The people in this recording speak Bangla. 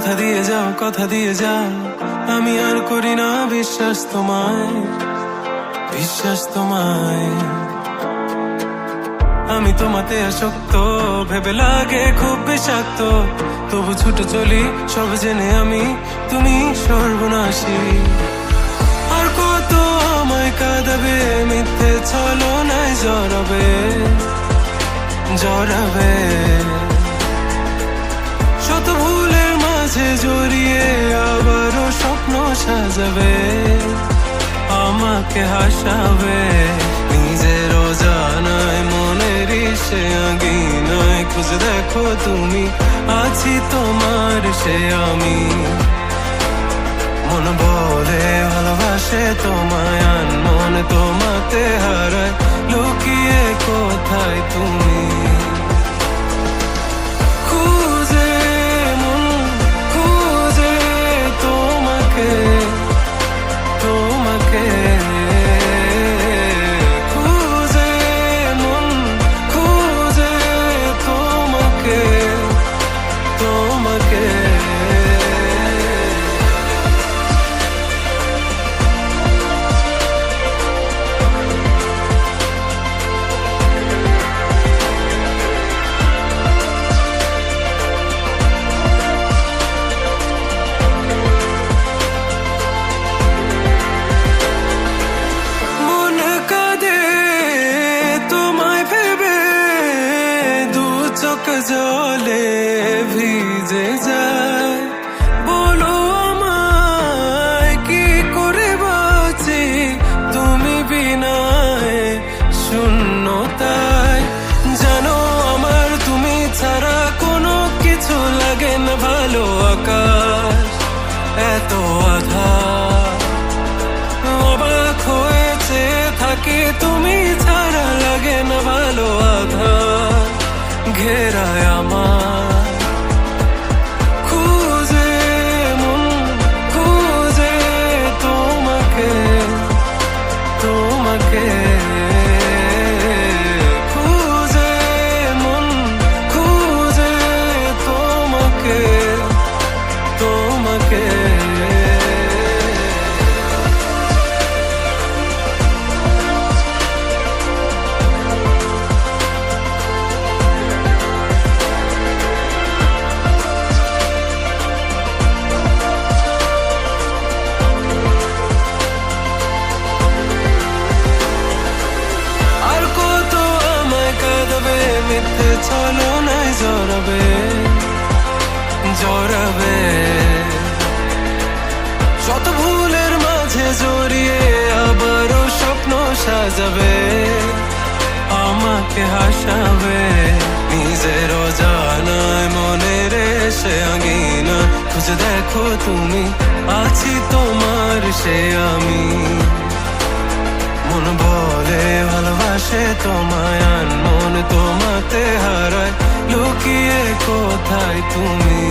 কথা দিয়ে যাও, কথা দিয়ে যাও। আমি আর করি না বিশ্বাস তোমায় বিশ্বাস তোমায়। আমি তোমাতে আসক্ত, ভেবে লাগে খুব বিষাক্ত। তবু ছুটে চলি, সব জেনে আমি তুমি সর্বনাশী। আর কত আমায় কাঁদাবে, মিথ্যে চলো নাই জড়াবে জড়াবে। মাঝে জড়িয়ে আবারও স্বপ্ন সাজাবে, আমাকে হাসাবে। নিজের জানায় মনের সে আঙিনায় খুঁজে দেখো তুমি, আছি তোমার সে আমি। মন বলে ভালোবাসে তোমায় আন মন তোমাতে হারায়, লুকিয়ে কোথায় তুমি? চোখ জলে ভিজে যায়। বলো আমায়, কি করে বাঁচি? তুমি বিনায়, শূন্যতায়। জানো আমার তুমি ছাড়া কোনো কিছু লাগে না ভালো আকাশ। এত আধার অবাক হয়েছে, থাকে তুমি ঘেরায় আমার। খুঁজে খুঁজে তোমাকে তোমাকে। খুঁজে মন খুঁজে তোমাকে তোমাকে। সাজাবে আমাকে হাসাবে। নিজের জানায় মনের সে আঙিনা খুঁজে দেখো তুমি, আছি তোমার সে আমি। মন বলে ভালোবাসে তোমায় আন মন তোমাতে হারায়, লুকিয়ে কোথায় তুমি?